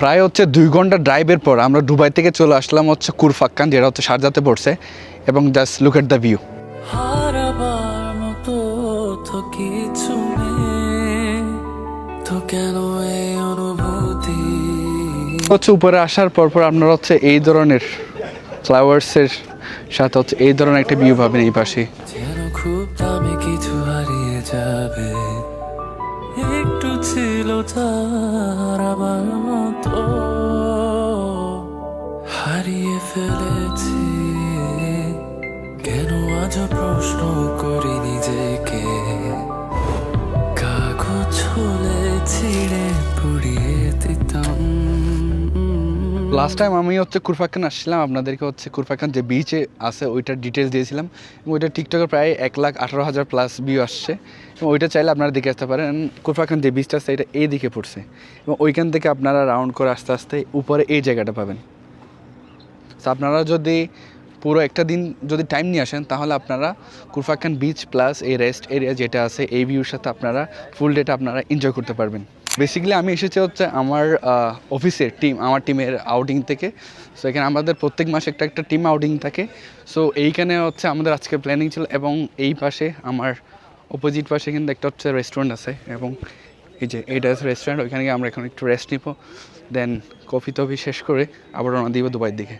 প্রায় হচ্ছে দুই ঘণ্টা ড্রাইভের পর আমরা দুবাই থেকে চলে আসলাম হচ্ছে কুরফাক্কান যেটা হচ্ছে সারজাতে পড়ছে এবং just look at the view হচ্ছে উপরে আসার পর পর আপনারা হচ্ছে এই ধরনের ফ্লাওয়ার্সের সাথে হচ্ছে এই ধরনের একটা ভিউ পাবেন এই পাশে। খুব দামি কিছু হারিয়ে যাবে একটু ছিল তার ফেলেছি। কেন প্রশ্ন করি নিজেকে? কাগজ হলে ছিঁড়ে দিতাম। লাস্ট টাইম আমি হচ্ছে কুরফাক্কান আসছিলাম, আপনাদেরকে হচ্ছে কুরফাক্কান যে বিচে আছে, ওইটার ডিটেলস দিয়েছিলাম। এবং ওইটা টিকটকে প্রায় এক লাখ আঠারো হাজার প্লাস ভিউ আসছে। এবং ওইটা চাইলে আপনারা দেখে আসতে পারেন কুরফাক্কান যে বিচটা আছে, এটা এই দিকে পড়ছে। এবং ওইখান থেকে আপনারা রাউন্ড করে আস্তে আস্তে উপরে এই জায়গাটা পাবেন। তো আপনারা যদি পুরো একটা দিন যদি টাইম নিয়ে আসেন, তাহলে আপনারা কুরফাক্কান বিচ প্লাস এই রেস্ট এরিয়া যেটা আছে, এই ভিউর সাথে আপনারা ফুল ডেটা আপনারা এনজয় করতে পারবেন। বেসিক্যালি আমি এসেছি হচ্ছে আমার অফিসের টিম আমার টিমের আউটিং থেকে। সো এখানে আমাদের প্রত্যেক মাসে একটা একটা টিম আউটিং থাকে। সো এইখানে হচ্ছে আমাদের আজকে প্ল্যানিং ছিল এবং এই পাশে আমার অপোজিট পাশে কিন্তু একটা হচ্ছে রেস্টুরেন্ট আছে এবং এই যে এইটা আছে রেস্টুরেন্ট ওইখানে গিয়ে আমরা এখন একটু রেস্ট নিব। দেন কফি টফি শেষ করে আবার রওনা দিব দুবাইয়ের দিকে।